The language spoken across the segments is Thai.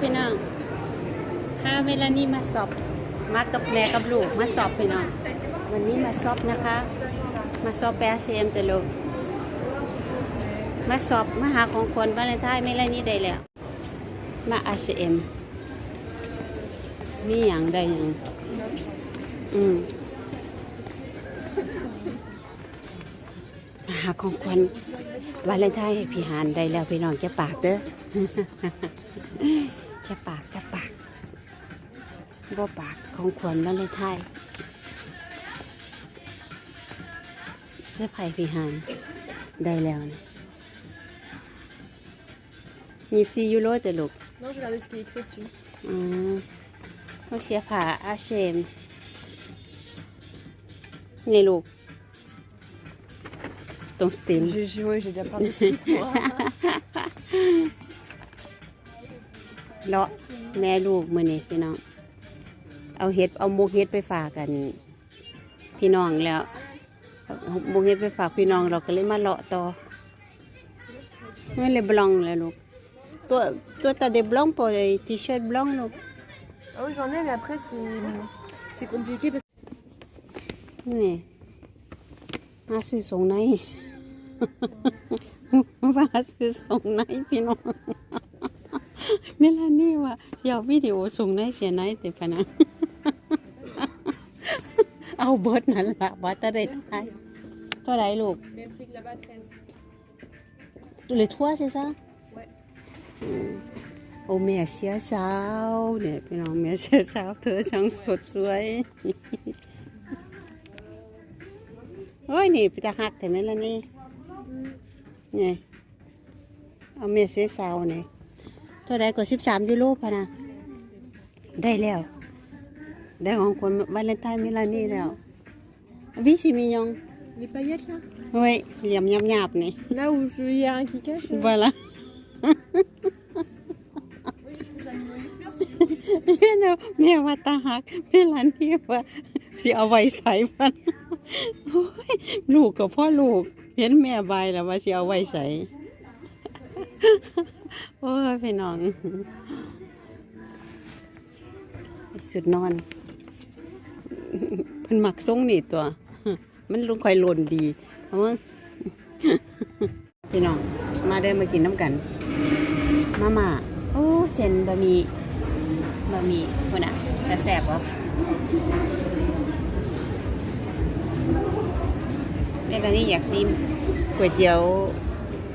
พี่น้องพาเวลานี้มาสอบ มากับแม่กับลูกมาสอบพี่น้อง วันนี้มาสอบนะคะ มาสอบแปรเชมแต่ลูก มาสอบมาหาของคนวาเลนไทน์ไม่ไรนี้ได้แล้ว มา H&M มีอย่างใดอย่างอืมมหาของคนวาเลนไทน์ให้พี่หานได้แล้วพี่น้องจะปากเด้อ จะปากจะปากบ่ปากของขวัญวาเลนไทน์เสื้อไผ่พี่หานได้แล้วนะยี่สิบสี่ยูโรแต่ลูก Non, je regardais ce qui est écrit dessus. อืมเขาเสียผ่าอาเชมนี่ลูก ตรงสติน J'ai j'ai- ouais, j'ai déjà plein de trucs. moi. เลาะแม่ลูกมือนี่พี่น้อง เอาเห็ดเอาหมุกเห็ดไปฝากกัน พี่น้องแล้วเอาหมุกเห็ดไปฝากพี่น้องเราก็เลยมาเลาะต่อนี่เลยบลองเลยลูกตัวตัวตาเดบลองปอทีเชิร์ตบลองลูก Ah oui, j'en ai, mais après, c'est c'est compliqué parce นี่มาซื้อส่งในมาซื้อส่งในพี่น้อง เมลานี่ว่าอยากวิดีโอส่งในเสียในแต่พะนะเอาเบิดนั่นละว่าจะได้ทายเท่าไหรลูก que. Même prix que là-bas, 13. เลยทั่วใช่ซะ Ouais. โอ้แม่เสียสาวเนี่ยพี่น้องแม่เสียสาวเธอช่างสดสวยโอ้ยนี่ไปตาหักแต่ไม่ละนี่นี่เอาเมสเซสาวนี่เท่าไรก็สิบสามยูโรพะนะได้แล้ว ได้ของคนวาเลนไทน์เมลานี่แล้ววิสิมียอง Les paillettes là เฮ้ยเหลี่ยมยับยับๆนี่ Là où je- il y a un qui cache. euh. voilà แม่แม่ว่าตาหักเวลานี้ว่าสิเอาไว้ใส่พันโอ้ยลูกกับพ่อลูก เห็นแม่บายแล้วว่าสิเอาไว้ใส่ โอ้ยพี่น้อง สุดนอนเพิ่นมักทรงนี่ตัว มันลุงคอยหล่นดีเอามั้งพี่น้อง มาเดินมากินน้ำกัน มาม่าโอ้เส้นบะหมี่บะหมี่คนอะแต่แสบวะเรื่องนี้อยากซิมก๋วยเตี๋ยว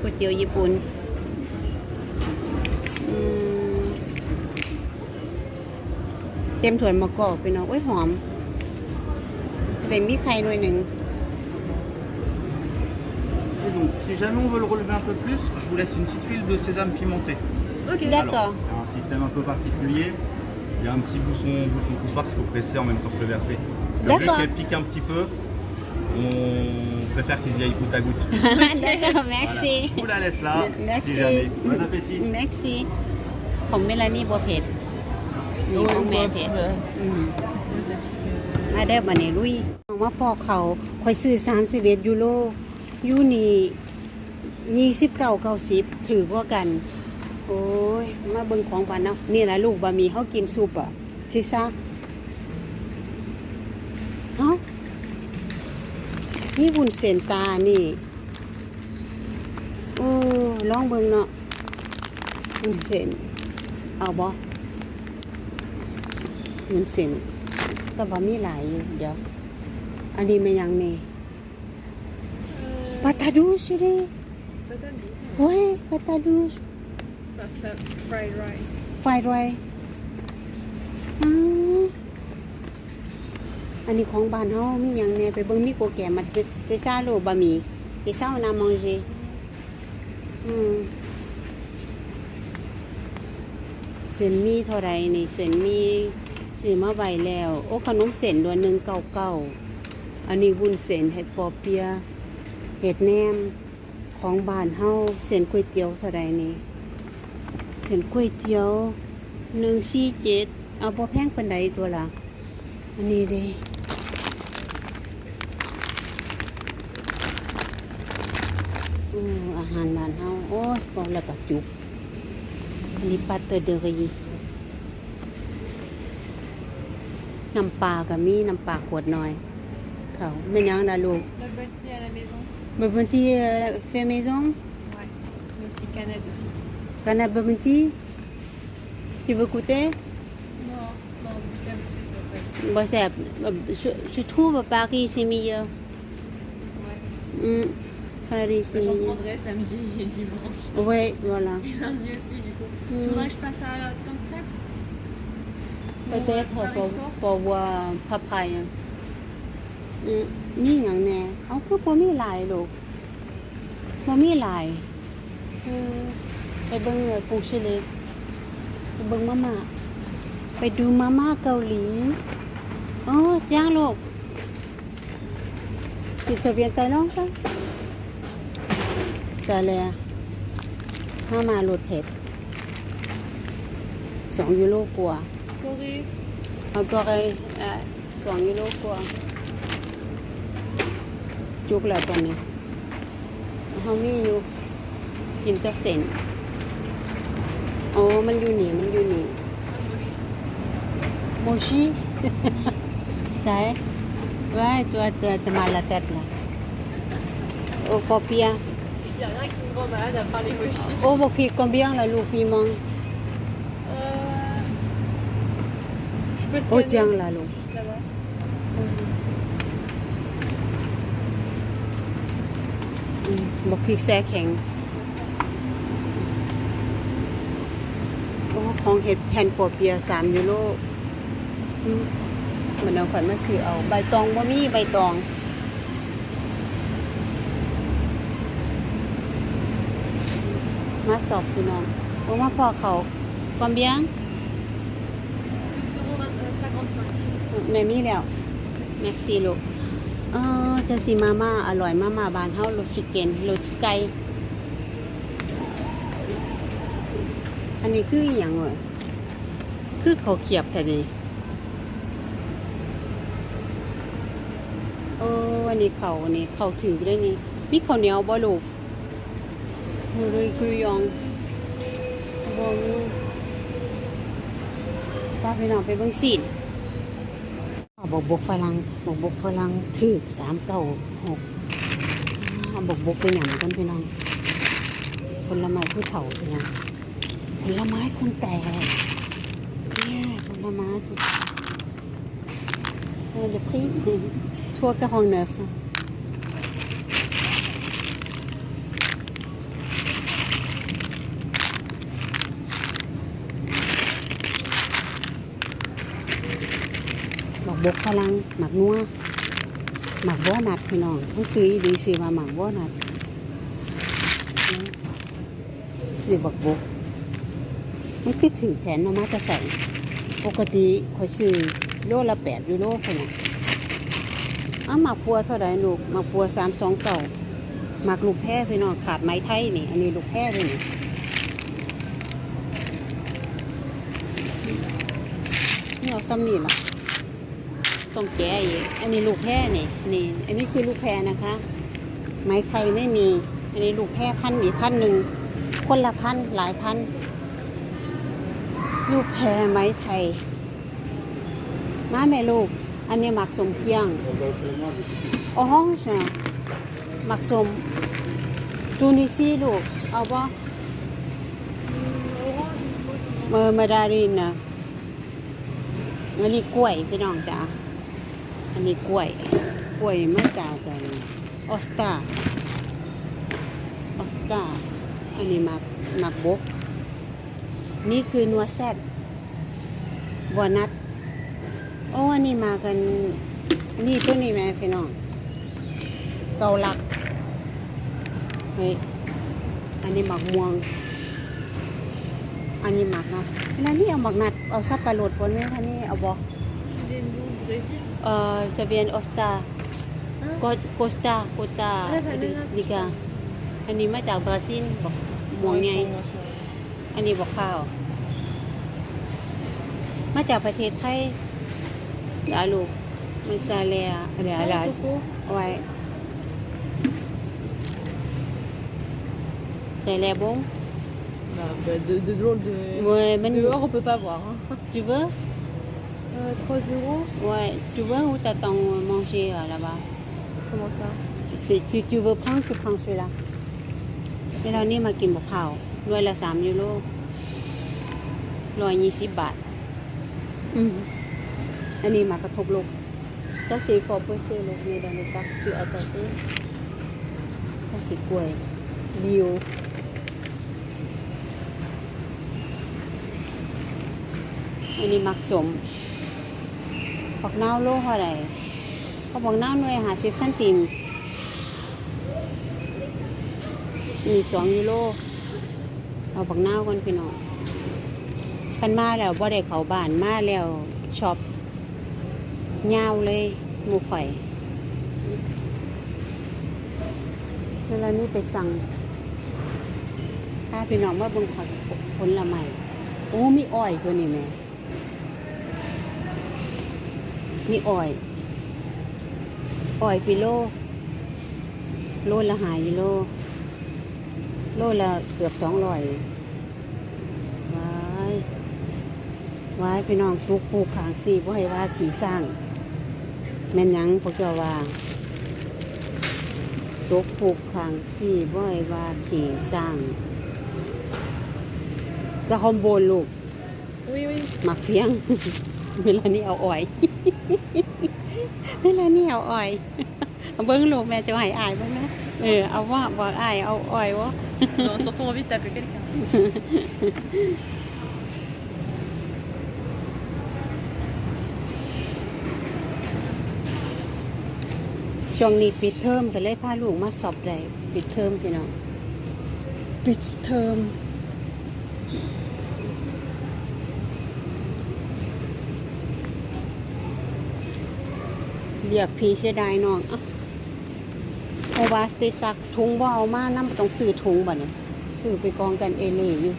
ก๋วยเตี๋ยวญี่ปุ่น ต็มถ้วยมะกอกพี่น้องโอ้ยหอมเดี๋ยวมีไข่หน่วยหนึ่ง Et donc, si jamais on veut le relever un peu plus, je vous laisse une petite huile de sésame pimentée. Ok. D'accord. Alors, C'est un système un peu particulier. Il y a un petit bouton, bouton poussoir qu'il faut presser en même temps que le verser. Le fait D'accord. qu'elle pique un petit peu, on préfère qu'ils y aillent goutte à goutte. D'accord, merci. Voilà. Je vous la laisse là. Merci. Si jamais. Bon appétit. แม็กซี่ของเมลานี่บัวเผ็ด นี่ของแม่เผ็ดอืมมาเด้มาในลุยว่าพอเขาคอยซื้อสามสิบเอ็ดยูโรยูนี่ยี่สิบเก้าเก้าสิบถือกว่ากัน โอ้ย มาเบิ่งของบ้านเนาะนี่แหละลูกบะหมี่เขากินซุปอะซิซะเอ้านี่บุญเส้นตานี่โอ้ลองเบิ่งเนาะบุญเส้นเอาบ่ บุญเส้นแต่ว่ามีหลายอยู่เดี๋ยว อันนี้มันยังนี่ปาตาดูสิดิ Patate douce. โอ้ยปาตาดู Enfin, fa- fried rice. ไฟไรอืมอันนี้ของบ้านเฮามีหยังแหน่ไปเบิ่งมีโปรแกรมมาเซซ่าโลบะหมี่เซซ่านามังเจอืมเส้นมีเท่าไรนี่เส้นมี ซื้อมาไว้แล้ว โอ้ขนมเส้นดวนหนึ่งเก้าเก้าอันนี้วุ้นเส้นเห็ดปอเปียเห็ดแหนมของบ้านเฮาเส้นก๋วยเตี๋ยวเท่าไรนี่เส้นก๋วยเตี๋ยวหนึ่งสี่เจ็ดเอาพอแพงปันใดตัวละอันนี้เด้อืออาหารบ้านเฮาโอ้ยบอกแล้วก็จุกอันนี้ปลาเตอร์เดรี น้ำปลาก็มีน้ำปลาขวดน้อย เขาไม่นหยังนะลูก Bubble tea à la maison. บะบันทีเฟเมซอง Ouais. Mais aussi canette aussi. กันนะบะบันที tu veux goûter Non, non, vous savez, บ่แซ่บje trouve à Paris c'est meilleur Ouais. Mm. Paris c'est J'en meilleur prendrai samedi et dimanche. ouais voilà Et lundi aussi, du coup. Mm. Faudrait que je passe à Tancred peut-être Pour, euh, pour, Paris Store pour voir papaye อืมมีหยังแน่เอาคือบ่มีหลายลูกบ่มีหลายไปเบิ่งเลยปูชิเลไปเบิ่งมาม่าไปดูมาม่าเกาหลีอ๋อจ้าลูก si tu viens de Thaïlande ça ça a l'air มาม่ารสเผ็ดสองยูโรกว่า Corée. เอาก็เลยอะสองยูโรกว่า จุกแล้วตอนนี้เขามีอยู่กินแต่เส้นโอ้มันอยู่นี่ มันอยู่นี่ โมชิ ใช่ว่าตัวตัวจะมาละเต็ดละโอ้ปอเปีย Il y a rien qui me rend malade à part les mochis. โอ้บอกพี่กอมเบียงละลูกพี่มอง Euh... Je peux โอ้จังละลูกบอกพริกแซ่แข็งโอ้ของเห็ดแผ่นปอเปียสามยูโรมันเอาขันมาซื้อเอา ใบตองบ่มีใบตองมาสอบพี่น้องโอ้มาพอเขากอมเบียง แม่มีแล้วแม็กซี่ลูกเออจะสิมาม่าอร่อยมาม่าบานเฮารสชิเก้นรสไก่อันนี้คืออหย่างวะคือเขาวเขียบแต่นี่เอออันนี้เขาอันนี้เขาถือได้นี่มีข้าวเหนียวบ่ลูกมือเลยกรุยองบ่มีป้าไปน้องไปเบิ่งซีน บกบกฝรั่งบกบกฝรั่งถือสามเก้าหกบกบกเป็นอย่างกันพี่น้องผลไม้ผู้เฒ่าพี่น้องผลไม้คนแก่เนี่ยผลไม้เดี๋ยวพี่ทั่ว le prix. Toi, 49. บกบกฝรั่งหมักนัวหมักบัวนัดพี่น้องเขาซื้อดีซื้อมาหมักบัวนัดซื้อบักบกมันคือถือแทนเอามาจะใส่ปกติคอยซื้อโลละแปดยูโรคนน่ะอ้าหมักพัวเท่าไหร่ลูกหมักพัวสามสองเก่าหมักลูกแพร่พี่น้องขาดไม้ไทยนี่ อันนี้ลูกแพร่เลยนี่นี่เอาซ้ำนี่ล่ะ ต้องแกะอีกอันนี้ลูกแพร่นี่นี่ อันนี้คือลูกแพรนะคะ ไม้ไทยไม่มี อันนี้ลูกแพร่พันอีกพันหนึ่งคนละพันหลายพันลูกแพรไม้ไทยมาแม่ลูก อันนี้หมักสมเกียงอ๋อใช่หมักสมตูนิซีลูก เอาบ่เมอร์มาดารินนะอันนี้กล้วยพี่น้องจ้า อันนี้กล้วย กล้วยมาจากไอ้ออสตาออสตาอันนี้มักมักบก นี่คือนัวแซดวอนัทโอ้อันนี้มากัน นี่ตัวนี้แม่พี่น้อง เกาลักเฮ้ยอันนี้หมักม่วง อันนี้หมักนะแล้วนี่เอาหมักนัด เอาซับปลาโหลดบนไหมคะนี่เอาบอ noms du Brésil. เอ่อเซเวียนออสตา Hein โกโกสตาโกตาเออใช่นั่นน่ะดิกาอันนี้มาจากบราซิลบอกม่วงไง อันนี้บอกข้าว มาจากประเทศไทยดาลูกมันซาเลียอะไรอะไร Ah, coco. เอาไว้ใส่แลบง Bah, bah, de, de drôle de... Ouais, mais nous- Dehors, on peut pas voir. hein. tu veux Euh, 3 euros. Ouais, tu veux ou t'attends manger euh, là-bas Comment ça si, si tu veux prendre, tu prends celui-là. เวลานี้มากินบะเผาวด้วยละสามยูโรร้อยยี่สิบบาท อืมอันนี้มากระทบโลกเจ้าสีฟอร์เปอร์เซ่โลกนี้ได้ไหมจ๊ะคือเอาแต่ซื้อซาสิกล้วยบิวอันนี้มักสม ผักเน่าโลเท่าไหร่เขาบอกเน่าหน่วยหาสิบซันติมมีสองยูโรเอาผักเน่ากันพี่น้องกันมาแล้วบ่ได้เขาบ้านมาแล้วช็อปยาวเลยหมูข่อยเวลานี้ไปสั่งถ้าพี่น้องมาเบิ่งผักผลไม้โอ้มีอ้อยตัวนี้แม่ มีอ้อยอ้อยปิโล โลละหายูโรโลละเกือบสองร้อยว้ายว้ายพี่น้องปลูกปลูกขางสี่บ่ให้ว่าขี่สร้าง แม่นหยังพวกเจ้าว่าตกปลูกขางสี่บ่ให้ว่าขี่สร้างก็คอมโบนลูก Oui, oui. หมักเฟียง เวลานี้เอาอ่อย เวลานี้เอาอ่อยเอาเบิ้งลูกแม่จะให้อายเบ้างนะเออเอาว่าบอกอายเอาอ่อยวะ Non, surtout envie de taper quelqu'un. ช่วงนี้ปิดเทอมก็เลยพาลูกมาสอบได้ปิดเทอมพี่น้องปิดเทอม เรียกพี่เสียดายน้องอะเพราะว่าสติซักถุงบ่เอามาน้ำต้องซื้อถุงบ่เนี่ยซื้อไปกองกันเอเล่อยู่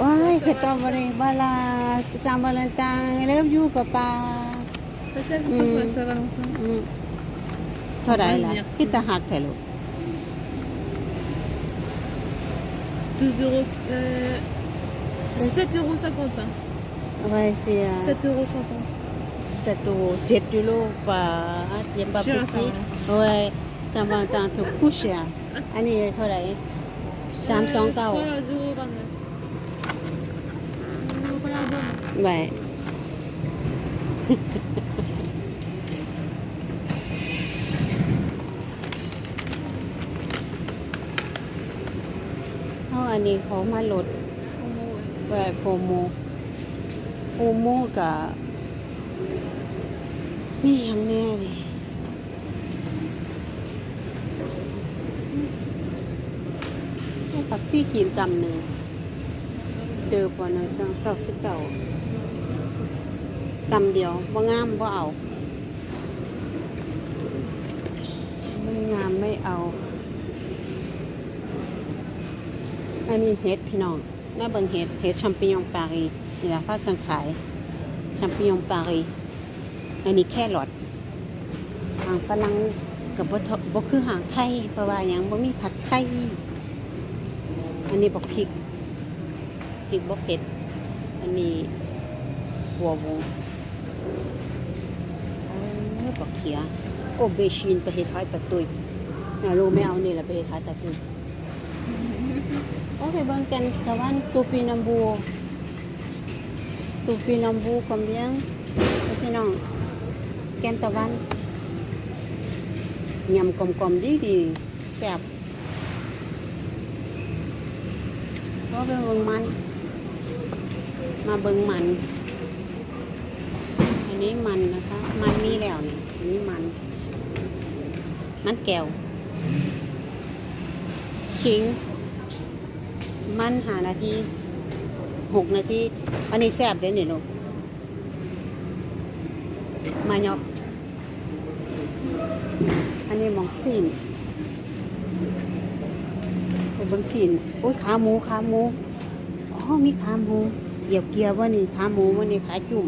ว้ายสตรอเบอรี่บาลาซามบาลันตังเลิฟยูป้าป้า Pascal, Hmm. pourquoi ça va longtemps อืมเท่าไหรล่ะ Merci. คิดตะหักแต่ลูก2 euros. Euh, 7 euros 55. เอาไว้เสีย7 euros 50. สตูเจ็ดยูโรกว่าเจียมบาปิจิโอ้ยสามบางต่างถูกผู้เชียอันนี้เท่าไหรสามสองเก้า3 euros 29. Euh, voilà, bon. ไว้เอาอันนี้เขามาลด Promo, ouais. แหวกโฟโม โฟโมกับมีอย่างแน่เลยปักซี่กินกำหนึ่ง เดือกว่าหน่อยช่างเก้าสิบเก้ากำเดียวว่างามว่าเอา ไม่งามไม่เอา อันนี้เห็ดพี่น้องแม่เบิ่งเห็ด เห็ดแชมปิญองปารีส นี่ละภาคกลางขายแชมปิญองปารีอันนี้แค่หลอดหางฝรั่งกับบ่เท่าบ่คือหางไทยเพราะว่ายังบ่มีผัดไทย อันนี้บอกพริกพริกบ่เผ็ด อันนี้หัววงเออบักเขียโอเบชินไปเฮ็ดขายตะตุยน่ารู้ไม่เอานี่แหละไปเฮ็ดขายตะตุยโอเคบิ่งกันตะวันตูปีนัมบู ตูปีนัมบูกำเลี้ยงพี่น้อง แกนตะวันยำกลมๆดีดีแซ่บก็ไปเบิ่งมัน มาเบิ่งมัน อันนี้มันนะคะ มันมีแล้วเนี่อันนี้มัน มันแก้วขิง มันหานาที หกนาที อันนี้แซ่บเด้เนี่ยลูกมายอก อันนี้มองซีนไปเบิ่งซีนโอ้ยขาหมูขาหมู อ๋อ มีขาหมูเหยียบเกียวว่านี่ขาหมูว่านี่ขาจุ่ม